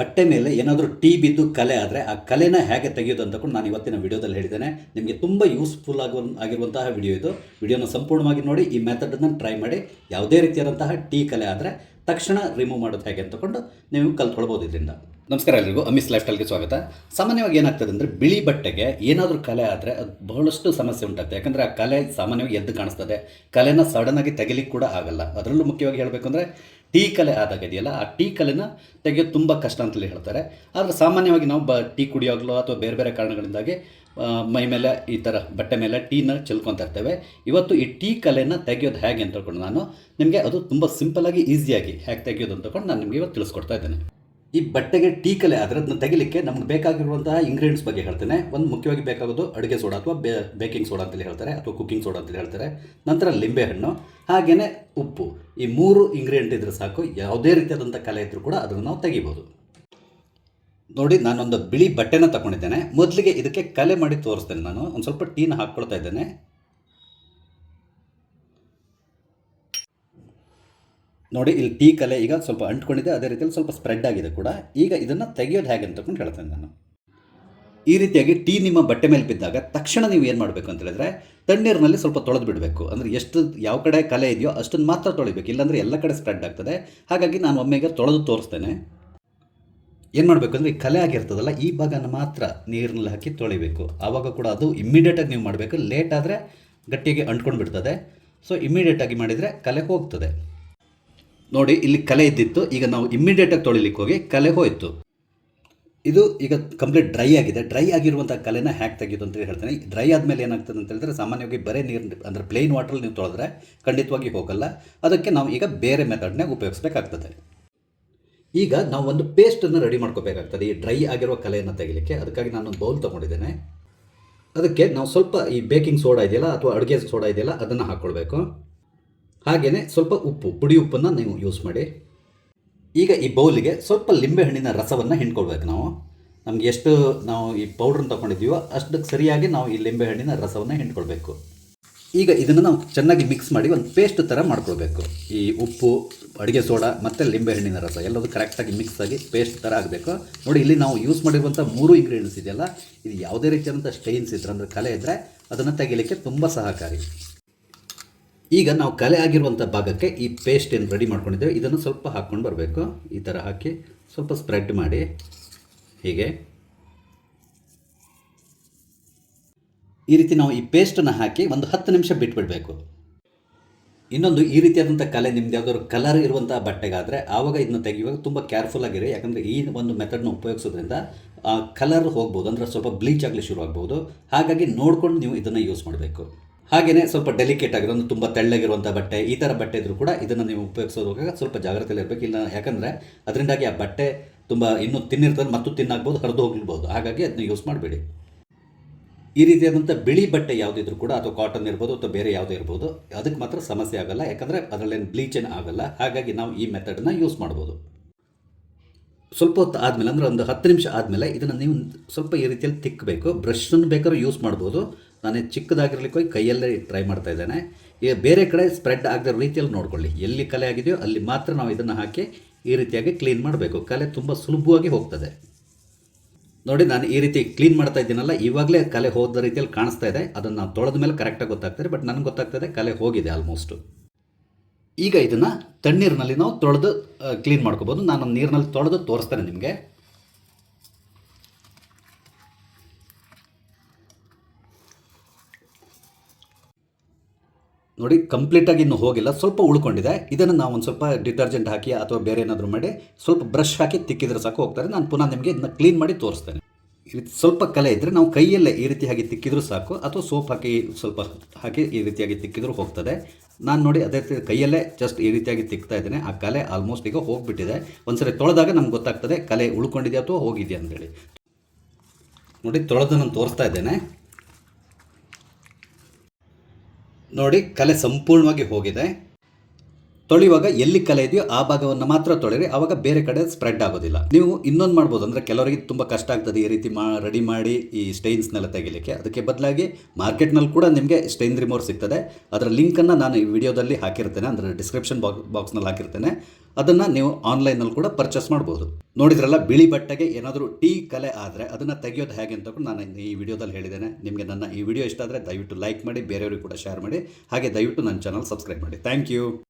ಬಟ್ಟೆ ಮೇಲೆ ಏನಾದರೂ ಟೀ ಬಿದ್ದು ಕಲೆ ಆದರೆ ಆ ಕಲೆನ ಹೇಗೆ ತೆಗೆಯೋದು ಅಂತಕೊಂಡು ನಾನು ಇವತ್ತಿನ ವಿಡಿಯೋದಲ್ಲಿ ಹೇಳಿದ್ದೇನೆ. ನಿಮಗೆ ತುಂಬ ಯೂಸ್ಫುಲ್ ಆಗುವ ಆಗಿರುವಂತಹ ವಿಡಿಯೋ ಇದು. ವಿಡಿಯೋನ ಸಂಪೂರ್ಣವಾಗಿ ನೋಡಿ, ಈ ಮೆಥಡನ್ನು ಟ್ರೈ ಮಾಡಿ. ಯಾವುದೇ ರೀತಿಯಾದಂತಹ ಟೀ ಕಲೆ ಆದರೆ ತಕ್ಷಣ ರಿಮೂವ್ ಮಾಡೋದು ಹೇಗೆ ಅಂತಕೊಂಡು ನೀವು ಕಲ್ತ್ಕೊಳ್ಬೋದು ಇದರಿಂದ. ನಮಸ್ಕಾರ ಎಲ್ರಿಗೂ, ಅಮಿಸ್ ಲೈಫ್ ಸ್ಟೈಲ್ಗೆ ಸ್ವಾಗತ. ಸಾಮಾನ್ಯವಾಗಿ ಏನಾಗ್ತದೆ ಅಂದರೆ ಬಿಳಿ ಬಟ್ಟೆಗೆ ಏನಾದರೂ ಕಲೆ ಆದರೆ ಅದು ಬಹಳಷ್ಟು ಸಮಸ್ಯೆ ಉಂಟಾಗ್ತದೆ ಯಾಕಂದರೆ ಆ ಕಲೆ ಸಾಮಾನ್ಯವಾಗಿ ಎದ್ದು ಕಾಣಿಸ್ತದೆ. ಕಲೆನ ಸಡನ್ನಾಗಿ ತೆಗಿಲಿಕ್ಕೆ ಕೂಡ ಆಗಲ್ಲ. ಅದರಲ್ಲೂ ಮುಖ್ಯವಾಗಿ ಹೇಳಬೇಕು ಅಂದರೆ ಟೀ ಕಲೆ ಆದಾಗ ಇದೆಯಲ್ಲ, ಆ ಟೀ ಕಲೆನ ತೆಗೆಯೋದು ತುಂಬ ಕಷ್ಟ ಅಂತಲೇ ಹೇಳ್ತಾರೆ. ಆದರೆ ಸಾಮಾನ್ಯವಾಗಿ ನಾವು ಬ, ಟೀ ಕುಡಿಯೋಗ್ಲೋ ಅಥವಾ ಬೇರೆ ಬೇರೆ ಕಾರಣಗಳಿಂದಾಗಿ ಮೈ ಮೇಲೆ ಈ ಥರ ಬಟ್ಟೆ ಮೇಲೆ ಟೀನ ಚೆಲ್ಕೊತಾ ಇರ್ತೇವೆ. ಇವತ್ತು ಈ ಟೀ ಕಲೆನ ತೆಗೆಯೋದು ಹೇಗೆ ಅಂತ ತಿಳ್ಕೊಂಡು ನಾನು ನಿಮಗೆ ಅದು ತುಂಬ ಸಿಂಪಲಾಗಿ ಈಸಿಯಾಗಿ ಹೇಗೆ ತೆಗೆಯೋದು ಅಂತಕೊಂಡು ನಾನು ನಿಮಗೆ ಇವತ್ತು ತಿಳಿಸ್ಕೊಡ್ತಾ ಇದ್ದೇನೆ. ಈ ಬಟ್ಟೆಗೆ ಟೀ ಕಲೆ ಆದರೆ ಅದನ್ನ ತೆಗಿಲಿಕ್ಕೆ ನಮ್ಗೆ ಬೇಕಾಗಿರುವಂತಹ ಇಂಗ್ರೀಡಿಯೆಂಟ್ಸ್ ಬಗ್ಗೆ ಹೇಳ್ತೇನೆ. ಒಂದು ಮುಖ್ಯವಾಗಿ ಬೇಕಾಗೋದು ಅಡುಗೆ ಸೋಡಾ ಅಥವಾ ಬೇ ಬೇಕಿಂಗ್ ಸೋಡಾ ಅಂತೇಳಿ ಹೇಳ್ತಾರೆ ಅಥವಾ ಕುಕ್ಕಿಂಗ್ ಸೋಡಾ ಅಂತೇಳಿ ಹೇಳ್ತಾರೆ. ನಂತರ ಲಿಂಬೆಹಣ್ಣು ಹಾಗೆಯೇ ಉಪ್ಪು. ಈ ಮೂರು ಇಂಗ್ರೀಡಿಯೆಂಟ್ ಇದ್ರೆ ಸಾಕು. ಯಾವುದೇ ರೀತಿಯಾದಂಥ ಕಲೆ ಇದ್ದರೂ ಕೂಡ ಅದನ್ನು ನಾವು ತೆಗಿಬೋದು. ನೋಡಿ, ನಾನೊಂದು ಬಿಳಿ ಬಟ್ಟೆನ ತಗೊಂಡಿದ್ದೇನೆ. ಮೊದಲಿಗೆ ಇದಕ್ಕೆ ಕಲೆ ಮಾಡಿ ತೋರಿಸ್ತೇನೆ ನಾನು. ಒಂದು ಸ್ವಲ್ಪ ಟೀನ ಹಾಕ್ಕೊಳ್ತಾ ಇದ್ದೇನೆ. ನೋಡಿ, ಇಲ್ಲಿ ಟೀ ಕಲೆ ಈಗ ಸ್ವಲ್ಪ ಅಂಟ್ಕೊಂಡಿದೆ, ಅದೇ ರೀತಿಯಲ್ಲಿ ಸ್ವಲ್ಪ ಸ್ಪ್ರೆಡ್ ಆಗಿದೆ ಕೂಡ. ಈಗ ಇದನ್ನು ತೆಗೆಯೋದು ಹೇಗೆ ಅಂತಕೊಂಡು ಹೇಳ್ತೇನೆ ನಾನು. ಈ ರೀತಿಯಾಗಿ ಟೀ ನಿಮ್ಮ ಬಟ್ಟೆ ಮೇಲೆ ಬಿದ್ದಾಗ ತಕ್ಷಣ ನೀವು ಏನು ಮಾಡಬೇಕು ಅಂತ ಹೇಳಿದ್ರೆ, ತಣ್ಣೀರಿನಲ್ಲಿ ಸ್ವಲ್ಪ ತೊಳೆದು ಬಿಡಬೇಕು. ಅಂದರೆ ಎಷ್ಟು, ಯಾವ ಕಡೆ ಕಲೆ ಇದೆಯೋ ಅಷ್ಟನ್ನು ಮಾತ್ರ ತೊಳಿಬೇಕು. ಇಲ್ಲಾಂದರೆ ಎಲ್ಲ ಕಡೆ ಸ್ಪ್ರೆಡ್ ಆಗ್ತದೆ. ಹಾಗಾಗಿ ನಾನು ಒಮ್ಮೆಗೆ ತೊಳೆದು ತೋರಿಸ್ತೇನೆ. ಏನು ಮಾಡಬೇಕು ಅಂದರೆ, ಈ ಕಲೆ ಆಗಿರ್ತದಲ್ಲ, ಈ ಭಾಗನ ಮಾತ್ರ ನೀರಿನಲ್ಲಿ ಹಾಕಿ ತೊಳಿಬೇಕು. ಆವಾಗ ಕೂಡ ಅದು ಇಮ್ಮಿಡಿಯೇಟಾಗಿ ನೀವು ಮಾಡಬೇಕು. ಲೇಟ್ ಆದರೆ ಗಟ್ಟಿಯಾಗಿ ಅಂಟ್ಕೊಂಡು ಬಿಡ್ತದೆ ಸೊ ಇಮ್ಮಿಡಿಯೇಟಾಗಿ ಮಾಡಿದರೆ ಕಲೆ ಹೋಗ್ತದೆ. ನೋಡಿ, ಇಲ್ಲಿ ಕಲೆ ಇದ್ದಿತ್ತು. ಈಗ ನಾವು ಇಮ್ಮಿಡಿಯೇಟಾಗಿ ತೊಳಿಲಿಕ್ಕೆ ಹೋಗಿ ಕಲೆ ಹೋಯಿತು. ಇದು ಈಗ ಕಂಪ್ಲೀಟ್ ಡ್ರೈ ಆಗಿದೆ. ಡ್ರೈ ಆಗಿರುವಂಥ ಕಲೆನ ಹ್ಯಾಕ್ ತೆಗೆಯೋದು ಅಂತ ಹೇಳ್ತೇನೆ. ಡ್ರೈ ಆದಮೇಲೆ ಏನಾಗ್ತದೆ ಅಂತ ಹೇಳಿದ್ರೆ, ಸಾಮಾನ್ಯವಾಗಿ ಬರೀ ನೀರು, ಅಂದರೆ ಪ್ಲೇನ್ ವಾಟ್ರಲ್ಲಿ ನೀವು ತೊಳೆದ್ರೆ ಖಂಡಿತವಾಗಿ ಹೋಗಲ್ಲ. ಅದಕ್ಕೆ ನಾವು ಈಗ ಬೇರೆ ಮೆಥಡ್ನೇ ಉಪಯೋಗಿಸ್ಬೇಕಾಗ್ತದೆ. ಈಗ ನಾವು ಒಂದು ಪೇಸ್ಟನ್ನು ರೆಡಿ ಮಾಡ್ಕೋಬೇಕಾಗ್ತದೆ. ಈ ಡ್ರೈ ಆಗಿರುವ ಕಲೆಯನ್ನು ತೆಗಿಲಿಕ್ಕೆ. ಅದಕ್ಕಾಗಿ ನಾನೊಂದು ಬೌಲ್ ತೊಗೊಂಡಿದ್ದೇನೆ. ಅದಕ್ಕೆ ನಾವು ಸ್ವಲ್ಪ ಈ ಬೇಕಿಂಗ್ ಸೋಡಾ ಇದೆಯಲ್ಲ, ಅಥವಾ ಅಡುಗೆ ಸೋಡಾ ಇದೆಯಲ್ಲ, ಅದನ್ನು ಹಾಕ್ಕೊಳ್ಬೇಕು ಹಾಗೆಯೇ ಸ್ವಲ್ಪ ಉಪ್ಪು, ಪುಡಿ ಉಪ್ಪನ್ನು ನೀವು ಯೂಸ್ ಮಾಡಿ. ಈಗ ಈ ಬೌಲಿಗೆ ಸ್ವಲ್ಪ ಲಿಂಬೆಹಣ್ಣಿನ ರಸವನ್ನು ಹಿಂಡ್ಕೊಳ್ಬೇಕು ನಾವು. ನಮ್ಗೆ ಎಷ್ಟು ನಾವು ಈ ಪೌಡ್ರನ್ನ ತೊಗೊಂಡಿದ್ದೀವೋ ಅಷ್ಟಕ್ಕೆ ಸರಿಯಾಗಿ ನಾವು ಈ ಲಿಂಬೆಹಣ್ಣಿನ ರಸವನ್ನು ಹಿಂಡ್ಕೊಳ್ಬೇಕು. ಈಗ ಇದನ್ನು ನಾವು ಚೆನ್ನಾಗಿ ಮಿಕ್ಸ್ ಮಾಡಿ ಒಂದು ಪೇಸ್ಟ್ ಥರ ಮಾಡ್ಕೊಳ್ಬೇಕು. ಈ ಉಪ್ಪು, ಅಡುಗೆ ಸೋಡಾ ಮತ್ತು ಲಿಂಬೆಹಣ್ಣಿನ ರಸ ಎಲ್ಲದೂ ಕರೆಕ್ಟಾಗಿ ಮಿಕ್ಸ್ ಆಗಿ ಪೇಸ್ಟ್ ಥರ ಆಗಬೇಕು. ನೋಡಿ ಇಲ್ಲಿ ನಾವು ಯೂಸ್ ಮಾಡಿರುವಂಥ ಮೂರು ಇಂಗ್ರೀಡಿಯೆಂಟ್ಸ್ ಇದೆಯಲ್ಲ, ಇದು ಯಾವುದೇ ರೀತಿಯಾದಂಥ ಸ್ಟೈನ್ಸ್ ಇದ್ರೆ ಅಂದರೆ ಕಲೆ ಇದ್ದರೆ ಅದನ್ನು ತೆಗಿಲಿಕ್ಕೆ ತುಂಬ ಸಹಕಾರಿ. ಈಗ ನಾವು ಕಲೆ ಆಗಿರುವಂಥ ಭಾಗಕ್ಕೆ ಈ ಪೇಸ್ಟ್ ಏನು ರೆಡಿ ಮಾಡ್ಕೊಂಡಿದ್ದೇವೆ, ಇದನ್ನು ಸ್ವಲ್ಪ ಹಾಕ್ಕೊಂಡು ಬರಬೇಕು. ಈ ಥರ ಹಾಕಿ ಸ್ವಲ್ಪ ಸ್ಪ್ರೆಡ್ ಮಾಡಿ. ಹೀಗೆ. ಈ ರೀತಿ ನಾವು ಈ ಪೇಸ್ಟನ್ನು ಹಾಕಿ ಒಂದು ಹತ್ತು ನಿಮಿಷ ಬಿಟ್ಬಿಡಬೇಕು. ಇನ್ನೊಂದು ಈ ರೀತಿಯಾದಂಥ ಕಲೆ ನಿಮ್ದು ಯಾವುದಾದ್ರು ಕಲರ್ ಇರುವಂಥ ಬಟ್ಟೆಗಾದರೆ ಆವಾಗ ಇದನ್ನ ತೆಗೆಯುವಾಗ ತುಂಬ ಕೇರ್ಫುಲ್ ಆಗಿರಿ. ಯಾಕಂದರೆ ಈ ಒಂದು ಮೆಥಡ್ನ ಉಪಯೋಗಿಸೋದ್ರಿಂದ ಕಲರ್ ಹೋಗ್ಬೋದು, ಅಂದರೆ ಸ್ವಲ್ಪ ಬ್ಲೀಚ್ ಆಗಲಿ ಶುರು ಆಗ್ಬೋದು ಹಾಗಾಗಿ ನೋಡ್ಕೊಂಡು ನೀವು ಇದನ್ನು ಯೂಸ್ ಮಾಡಬೇಕು. ಹಾಗೆಯೇ ಸ್ವಲ್ಪ ಡೆಲಿಕೇಟ್ ಆಗಿರೋ ಒಂದು ತುಂಬ ತೆಳ್ಳಗಿರುವಂಥ ಬಟ್ಟೆ, ಈ ಥರ ಬಟ್ಟೆ ಇದ್ರೂ ಕೂಡ ಇದನ್ನು ನೀವು ಉಪಯೋಗಿಸೋದಾಗ ಸ್ವಲ್ಪ ಜಾಗ್ರತೆಯಲ್ಲಿ ಇರಬೇಕು. ಇಲ್ಲ ಯಾಕಂದರೆ ಅದರಿಂದಾಗಿ ಆ ಬಟ್ಟೆ ತುಂಬ ಇನ್ನೂ ತಿನ್ನಿರ್ತದೆ ಮತ್ತು ತಿನ್ನಾಗ್ಬೋದು, ಹರಿದು ಹೋಗಿರ್ಬೋದು. ಹಾಗಾಗಿ ಅದನ್ನ ಯೂಸ್ ಮಾಡಬೇಡಿ. ಈ ರೀತಿಯಾದಂಥ ಬಿಳಿ ಬಟ್ಟೆ ಯಾವುದಿದ್ರು ಕೂಡ, ಅಥವಾ ಕಾಟನ್ ಇರ್ಬೋದು, ಅಥವಾ ಬೇರೆ ಯಾವುದೇ ಇರ್ಬೋದು, ಅದಕ್ಕೆ ಮಾತ್ರ ಸಮಸ್ಯೆ ಆಗಲ್ಲ. ಯಾಕಂದರೆ ಅದರಲ್ಲೇನು ಬ್ಲೀಚ್ ಏನು ಆಗಲ್ಲ. ಹಾಗಾಗಿ ನಾವು ಈ ಮೆಥಡನ್ನ ಯೂಸ್ ಮಾಡ್ಬೋದು. ಸ್ವಲ್ಪ ಹೊತ್ತು ಆದಮೇಲೆ, ಅಂದರೆ ಒಂದು ಹತ್ತು ನಿಮಿಷ ಆದಮೇಲೆ, ಇದನ್ನು ನೀವು ಸ್ವಲ್ಪ ಈ ರೀತಿಯಲ್ಲಿ ತಿಕ್ಕಬೇಕು ಬ್ರಷನ್ನು ಬೇಕಾದ್ರೂ ಯೂಸ್ ಮಾಡ್ಬೋದು. ನಾನು ಚಿಕ್ಕದಾಗಿರ್ಲಿಕ್ಕೆ ಹೋಗಿ ಕೈಯಲ್ಲೇ ಟ್ರೈ ಮಾಡ್ತಾ ಇದ್ದೇನೆ. ಈಗ ಬೇರೆ ಕಡೆ ಸ್ಪ್ರೆಡ್ ಆಗದ ರೀತಿಯಲ್ಲಿ ನೋಡ್ಕೊಳ್ಳಿ. ಎಲ್ಲಿ ಕಲೆ ಆಗಿದೆಯೋ ಅಲ್ಲಿ ಮಾತ್ರ ನಾವು ಇದನ್ನು ಹಾಕಿ ಈ ರೀತಿಯಾಗಿ ಕ್ಲೀನ್ ಮಾಡಬೇಕು. ಕಲೆ ತುಂಬ ಸುಲಭವಾಗಿ ಹೋಗ್ತದೆ. ನೋಡಿ, ನಾನು ಈ ರೀತಿ ಕ್ಲೀನ್ ಮಾಡ್ತಾ ಇದ್ದೀನಲ್ಲ, ಇವಾಗಲೇ ಕಲೆ ಹೋದ ರೀತಿಯಲ್ಲಿ ಕಾಣಿಸ್ತಾ ಇದೆ. ಅದನ್ನು ನಾವು ತೊಳೆದ ಮೇಲೆ ಕರೆಕ್ಟಾಗಿ ಗೊತ್ತಾಗ್ತದೆ ಬಟ್ ನನಗೆ ಗೊತ್ತಾಗ್ತದೆ ಕಲೆ ಹೋಗಿದೆ ಆಲ್ಮೋಸ್ಟು ಈಗ ಇದನ್ನು ತಣ್ಣೀರಿನಲ್ಲಿ ನಾವು ತೊಳೆದು ಕ್ಲೀನ್ ಮಾಡ್ಕೋಬೋದು. ನಾನು ನೀರಿನಲ್ಲಿ ತೊಳೆದು ತೋರಿಸ್ತೇನೆ ನಿಮಗೆ. ನೋಡಿ ಕಂಪ್ಲೀಟಾಗಿ ಇನ್ನೂ ಹೋಗಿಲ್ಲ. ಸ್ವಲ್ಪ ಉಳ್ಕೊಂಡಿದೆ. ಇದನ್ನು ನಾವು ಒಂದು ಸ್ವಲ್ಪ ಡಿಟರ್ಜೆಂಟ್ ಹಾಕಿ ಅಥವಾ ಬೇರೆ ಏನಾದರೂ ಮಾಡಿ, ಸ್ವಲ್ಪ ಬ್ರಷ್ ಹಾಕಿ ತಿಕ್ಕಿದ್ರೆ ಸಾಕು ಹೋಗ್ತಾರೆ. ನಾನು ಪುನಃ ನಿಮಗೆ ಇದನ್ನ ಕ್ಲೀನ್ ಮಾಡಿ ತೋರಿಸ್ತೇನೆ. ಈ ಸ್ವಲ್ಪ ಕಲೆ ಇದ್ದರೆ ನಾವು ಕೈಯಲ್ಲೇ ಈ ರೀತಿಯಾಗಿ ತಿಕ್ಕಿದ್ರೂ ಸಾಕು, ಅಥವಾ ಸೋಪ್ ಹಾಕಿ ಸ್ವಲ್ಪ ಹಾಕಿ ಈ ರೀತಿಯಾಗಿ ತಿಕ್ಕಿದ್ರೂ ಹೋಗ್ತದೆ. ನಾನು ನೋಡಿ ಅದೇ ರೀತಿ ಕೈಯಲ್ಲೇ ಜಸ್ಟ್ ಈ ರೀತಿಯಾಗಿ ತಿಕ್ತಾ ಇದ್ದೇನೆ. ಆ ಕಲೆ ಆಲ್ಮೋಸ್ಟ್ ಈಗ ಹೋಗಿಬಿಟ್ಟಿದೆ. ಒಂದ್ಸರಿ ತೊಳೆದಾಗ ನಮ್ಗೆ ಗೊತ್ತಾಗ್ತದೆ ಕಲೆ ಉಳ್ಕೊಂಡಿದೆಯಾ ಅಥವಾ ಹೋಗಿದೆಯಾ ಅಂತೇಳಿ ನೋಡಿ, ತೊಳೆದು ನಾನು ತೋರಿಸ್ತಾ ಇದ್ದೇನೆ. ನೋಡಿ ಕಲೆ ಸಂಪೂರ್ಣವಾಗಿ ಹೋಗಿದೆ. ತೊಳೆಯುವಾಗ ಎಲ್ಲಿ ಕಲೆ ಇದೆಯೋ ಆ ಭಾಗವನ್ನು ಮಾತ್ರ ತೊಳೆರಿ ಆವಾಗ ಬೇರೆ ಕಡೆ ಸ್ಪ್ರೆಡ್ ಆಗೋದಿಲ್ಲ. ನೀವು ಇನ್ನೊಂದು ಮಾಡ್ಬೋದು ಅಂದರೆ ಕೆಲವರಿಗೆ ತುಂಬ ಕಷ್ಟ ಆಗ್ತದೆ ಈ ರೀತಿ ಮಾ ರೆಡಿ ಮಾಡಿ ಈ ಸ್ಟೈನ್ಸ್ನೆಲ್ಲ ತೆಗಿಲಿಕ್ಕೆ. ಅದಕ್ಕೆ ಬದಲಾಗಿ ಮಾರ್ಕೆಟ್ನಲ್ಲಿ ಕೂಡ ನಿಮಗೆ ಸ್ಟೈನ್ ರಿಮೋರ್ ಸಿಗ್ತದೆ. ಅದರ ಲಿಂಕನ್ನು ನಾನು ಈ ವಿಡಿಯೋದಲ್ಲಿ ಹಾಕಿರ್ತೇನೆ, ಅಂದರೆ ಡಿಸ್ಕ್ರಿಪ್ಷನ್ ಬಾಕ್ಸ್ ಬಾಕ್ಸ್ನಲ್ಲಿ ಹಾಕಿರ್ತೇನೆ. ಅದನ್ನು ನೀವು ಆನ್ಲೈನಲ್ಲಿ ಕೂಡ ಪರ್ಚೇಸ್ ಮಾಡ್ಬೋದು. ನೋಡಿದ್ರಲ್ಲ, ಬಿಳಿ ಬಟ್ಟೆಗೆ ಏನಾದರೂ ಟೀ ಕಲೆ ಆದರೆ ಅದನ್ನು ತೆಗೆಯೋದು ಹೇಗೆ ಅಂತ ಕೂಡ ನಾನು ಈ ವಿಡಿಯೋದಲ್ಲಿ ಹೇಳಿದ್ದೇನೆ. ನಿಮಗೆ ನನ್ನ ಈ ವಿಡಿಯೋ ಇಷ್ಟ ಆದರೆ ದಯವಿಟ್ಟು ಲೈಕ್ ಮಾಡಿ, ಬೇರೆಯವ್ರಿಗೆ ಕೂಡ ಶೇರ್ ಮಾಡಿ. ಹಾಗೆ ದಯವಿಟ್ಟು ನನ್ನ ಚಾನಲ್ ಸಬ್ಸ್ಕ್ರೈಬ್ ಮಾಡಿ. Thank you